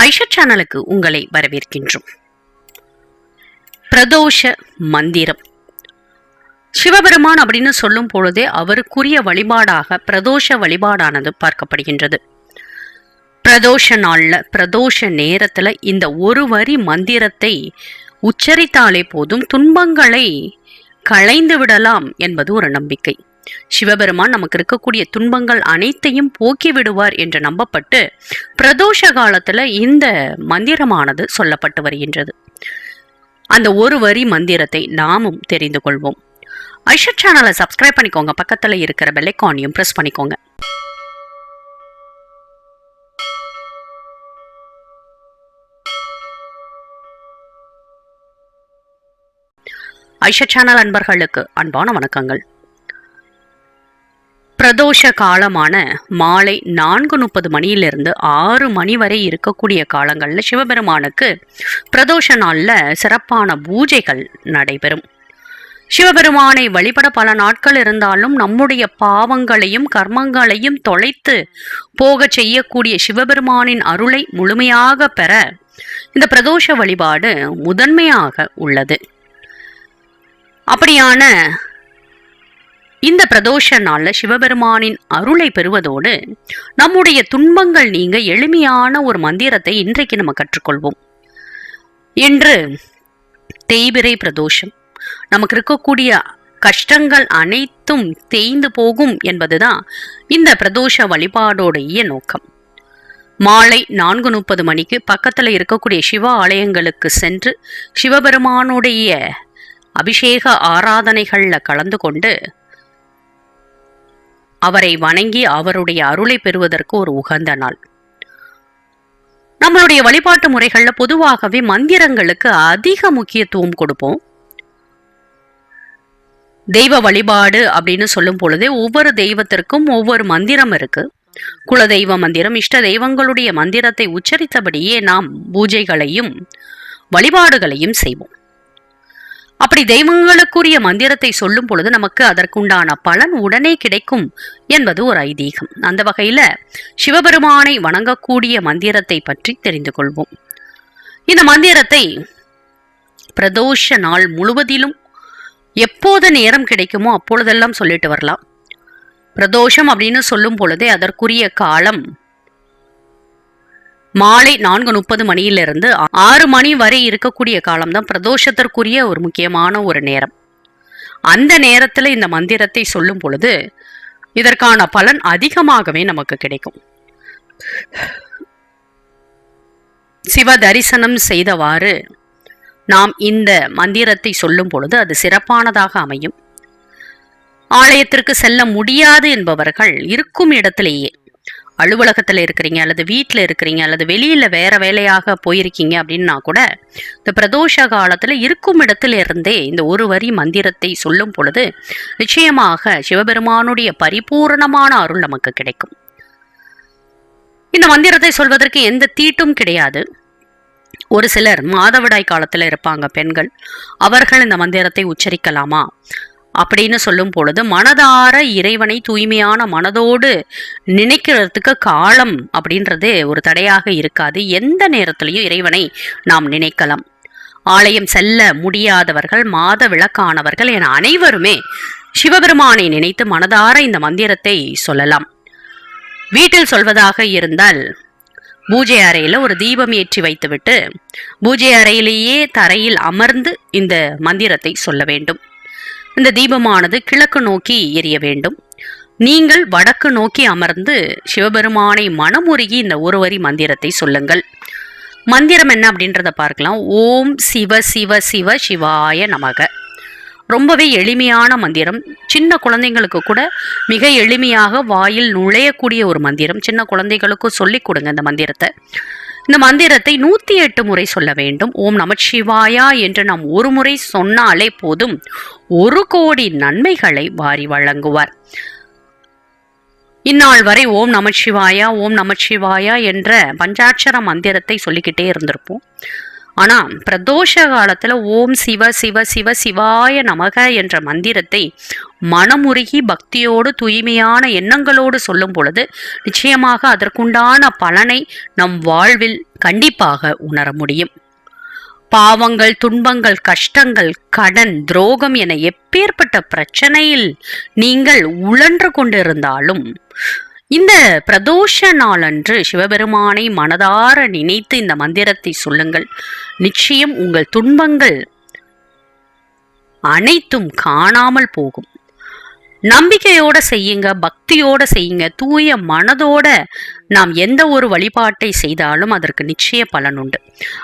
ஐஷா சேனலுக்கு உங்களை வரவேற்கின்றோம். பிரதோஷ மந்திரம். சிவபெருமான் அப்படின்னு சொல்லும் பொழுதே அவருக்குரிய வழிபாடாக பிரதோஷ வழிபாடானது பார்க்கப்படுகின்றது. பிரதோஷ நாள்ல பிரதோஷ நேரத்தில் இந்த ஒரு வரி மந்திரத்தை உச்சரித்தாலே போதும் துன்பங்களை களைந்து விடலாம் என்பது ஒரு நம்பிக்கை. சிவபெருமான் நமக்கு இருக்கக்கூடிய துன்பங்கள் அனைத்தையும் போக்கி விடுவார் என்று நம்பப்பட்டு பிரதோஷ காலத்துல இந்த மந்திரமானது சொல்லப்பட்டு வருகின்றது. அந்த ஒரு வரி மந்திரத்தை நாமும் தெரிந்து கொள்வோம். ஐஷா சேனலை சப்ஸ்கிரைப் பண்ணிக்கோங்க. பக்கத்துல இருக்கிற பெல்லைக்கானையும் பிரஸ் பண்ணிக்கோங்க. ஐஷா சேனல் அன்பர்களுக்கு அன்பான வணக்கங்கள். பிரதோஷ காலமான மாலை நான்கு முப்பது மணியிலிருந்து ஆறு மணி வரை இருக்கக்கூடிய காலங்களில் சிவபெருமானுக்கு பிரதோஷ நாளில் சிறப்பான பூஜைகள் நடைபெறும். சிவபெருமானை வழிபட பல நாட்கள் இருந்தாலும் நம்முடைய பாவங்களையும் கர்மங்களையும் தொலைத்து போக செய்யக்கூடிய சிவபெருமானின் அருளை முழுமையாக பெற இந்த பிரதோஷ வழிபாடு முதன்மையாக உள்ளது. அப்படியான இந்த பிரதோஷ நாளில் சிவபெருமானின் அருளை பெறுவதோடு நம்முடைய துன்பங்கள் நீங்க எளிமையான ஒரு மந்திரத்தை இன்றைக்கு நம்ம கற்றுக்கொள்வோம். இன்று தேய்பிரை பிரதோஷம். நமக்கு இருக்கக்கூடிய கஷ்டங்கள் அனைத்தும் தேய்ந்து போகும் என்பதுதான் இந்த பிரதோஷ வழிபாடோடைய நோக்கம். மாலை நான்கு முப்பது மணிக்கு பக்கத்தில் இருக்கக்கூடிய சிவ ஆலயங்களுக்கு சென்று சிவபெருமானுடைய அபிஷேக ஆராதனைகளில் கலந்து கொண்டு அவரை வணங்கி அவருடைய அருளை பெறுவதற்கு ஒரு உகந்த நாள். நம்மளுடைய வழிபாட்டு முறைகளில் பொதுவாகவே மந்திரங்களுக்கு அதிக முக்கியத்துவம் கொடுப்போம். தெய்வ வழிபாடு அப்படின்னு சொல்லும் பொழுதே ஒவ்வொரு தெய்வத்திற்கும் ஒவ்வொரு மந்திரம் இருக்கு. குலதெய்வ மந்திரம் இஷ்ட தெய்வங்களுடைய மந்திரத்தை உச்சரித்தபடியே நாம் பூஜைகளையும் வழிபாடுகளையும் செய்வோம். அப்படி தெய்வங்களுக்குரிய மந்திரத்தை சொல்லும் பொழுது நமக்கு அதற்குண்டான பலன் உடனே கிடைக்கும் என்பது ஒரு ஐதீகம். அந்த வகையில சிவபெருமானை வணங்கக்கூடிய மந்திரத்தை பற்றி தெரிந்து கொள்வோம். இந்த மந்திரத்தை பிரதோஷ நாள் முழுவதிலும் எப்போது நேரம் கிடைக்குமோ அப்பொழுதெல்லாம் சொல்லிட்டு வரலாம். பிரதோஷம் அப்படின்னு சொல்லும் பொழுதே அதற்குரிய காலம் மாலை நான்கு முப்பது மணியிலிருந்து ஆறு மணி வரை இருக்கக்கூடிய காலம்தான் பிரதோஷத்திற்குரிய ஒரு முக்கியமான ஒரு நேரம். அந்த நேரத்தில் இந்த மந்திரத்தை சொல்லும் பொழுது இதற்கான பலன் அதிகமாகவே நமக்கு கிடைக்கும். சிவ தரிசனம் செய்தவாறு நாம் இந்த மந்திரத்தை சொல்லும் பொழுது அது சிறப்பானதாக அமையும். ஆலயத்திற்கு செல்ல முடியாது என்பவர்கள் இருக்கும் இடத்திலேயே அலுவலகத்தில் இருக்கிறீங்க அல்லது வீட்டில் இருக்கிறீங்க அல்லது வெளியில் வேறு வேலையாக போயிருக்கீங்க அப்படின்னா கூட இந்த பிரதோஷ காலத்தில் இருக்கும் இடத்துல இருந்தே இந்த ஒரு வரி மந்திரத்தை சொல்லும் பொழுது நிச்சயமாக சிவபெருமானுடைய பரிபூரணமான அருள் நமக்கு கிடைக்கும். இந்த மந்திரத்தை சொல்வதற்கு எந்த தீட்டும் கிடையாது. ஒரு சிலர் மாதவிடாய் காலத்தில் இருப்பாங்க பெண்கள். அவர்கள் இந்த மந்திரத்தை உச்சரிக்கலாமா? அப்படின்னு சொல்லும் பொழுது மனதார இறைவனை தூய்மையான மனதோடு நினைக்கிறதுக்கு காலம் அப்படின்றது ஒரு தடையாக இருக்காது. எந்த நேரத்திலையும் இறைவனை நாம் நினைக்கலாம். ஆலயம் செல்ல முடியாதவர்கள் மாத விளக்கானவர்கள் என அனைவருமே சிவபெருமானை நினைத்து மனதார இந்த மந்திரத்தை சொல்லலாம். வீட்டில் சொல்வதாக இருந்தால் பூஜை அறையில் ஒரு தீபம் ஏற்றி வைத்துவிட்டு பூஜை அறையிலேயே தரையில் அமர்ந்து இந்த மந்திரத்தை சொல்ல வேண்டும். இந்த தீபமானது கிழக்கு நோக்கி எரிய வேண்டும். நீங்கள் வடக்கு நோக்கி அமர்ந்து சிவபெருமானை மனமுருகி இந்த ஒருவரி மந்திரத்தை சொல்லுங்கள். மந்திரம் என்ன அப்படின்றத பார்க்கலாம். ஓம் சிவ சிவ சிவ சிவாய நமக. ரொம்பவே எளிமையான மந்திரம். சின்ன குழந்தைங்களுக்கு கூட மிக எளிமையாக வாயில் நுழையக்கூடிய ஒரு மந்திரம். சின்ன குழந்தைகளுக்கும் சொல்லிக் கொடுங்க இந்த மந்திரத்தை. இந்த மந்திரத்தை நூத்தி எட்டு முறை சொல்ல வேண்டும். ஓம் நமச்சிவாயா என்று நாம் ஒரு முறை சொன்னாலே போதும். ஒரு கோடி நன்மைகளை வாரி வழங்குவார். இந்நாள் வரை ஓம் நமச்சிவாயா ஓம் நமச்சிவாயா என்ற பஞ்சாட்சர மந்திரத்தை சொல்லிக்கிட்டே இருந்திருப்போம். ஆனா பிரதோஷ காலத்துல ஓம் சிவ சிவ சிவ சிவாய நமக என்ற மந்திரத்தை மனமுருகி பக்தியோடு தூய்மையான எண்ணங்களோடு சொல்லும் பொழுது நிச்சயமாக அதற்குண்டான பலனை நம் வாழ்வில் கண்டிப்பாக உணர முடியும். பாவங்கள் துன்பங்கள் கஷ்டங்கள் கடன் துரோகம் என எப்பேற்பட்ட பிரச்சனையில் நீங்கள் உழன்று கொண்டிருந்தாலும் இந்த பிரதோஷ நாளன்று சிவபெருமானை மனதார நினைத்து இந்த மந்திரத்தை சொல்லுங்கள். நிச்சயம் உங்கள் துன்பங்கள் அனைத்தும் காணாமல் போகும். நம்பிக்கையோட செய்யுங்க பக்தியோட செய்யுங்க தூய மனதோட நாம் எந்த ஒரு வழிபாட்டை செய்தாலும் அதற்கு நிச்சய பலன் உண்டு.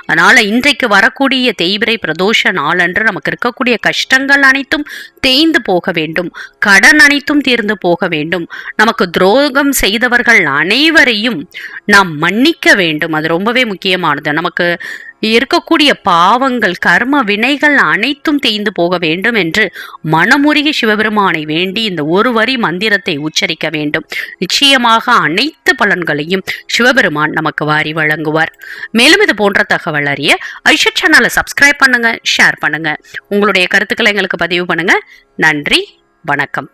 அதனால இன்றைக்கு வரக்கூடிய தேய்பிரை பிரதோஷ நாளன்று நமக்கு இருக்கக்கூடிய கஷ்டங்கள் அனைத்தும் தேய்ந்து போக வேண்டும். கடன் அனைத்தும் தீர்ந்து போக வேண்டும். நமக்கு துரோகம் செய்தவர்கள் அனைவரையும் நாம் மன்னிக்க வேண்டும். அது ரொம்பவே முக்கியமானது. நமக்கு இருக்கக்கூடிய பாவங்கள் கர்ம வினைகள் அனைத்தும் தேய்ந்து போக வேண்டும் என்று மனமுருகி சிவபெருமானை வேண்டி இந்த ஒரு வரி மந்திரத்தை உச்சரிக்க வேண்டும். நிச்சயமாக அனைத்து பலன்கள் பலன்களையும் சிவபெருமான் நமக்கு வாரி வழங்குவார். மேலும் இது போன்ற தகவல் அறிய ஐஷா சேனலை சப்ஸ்கிரைப் பண்ணுங்க ஷேர் பண்ணுங்க. உங்களுடைய கருத்துக்களை எங்களுக்கு பதிவு பண்ணுங்க. நன்றி வணக்கம்.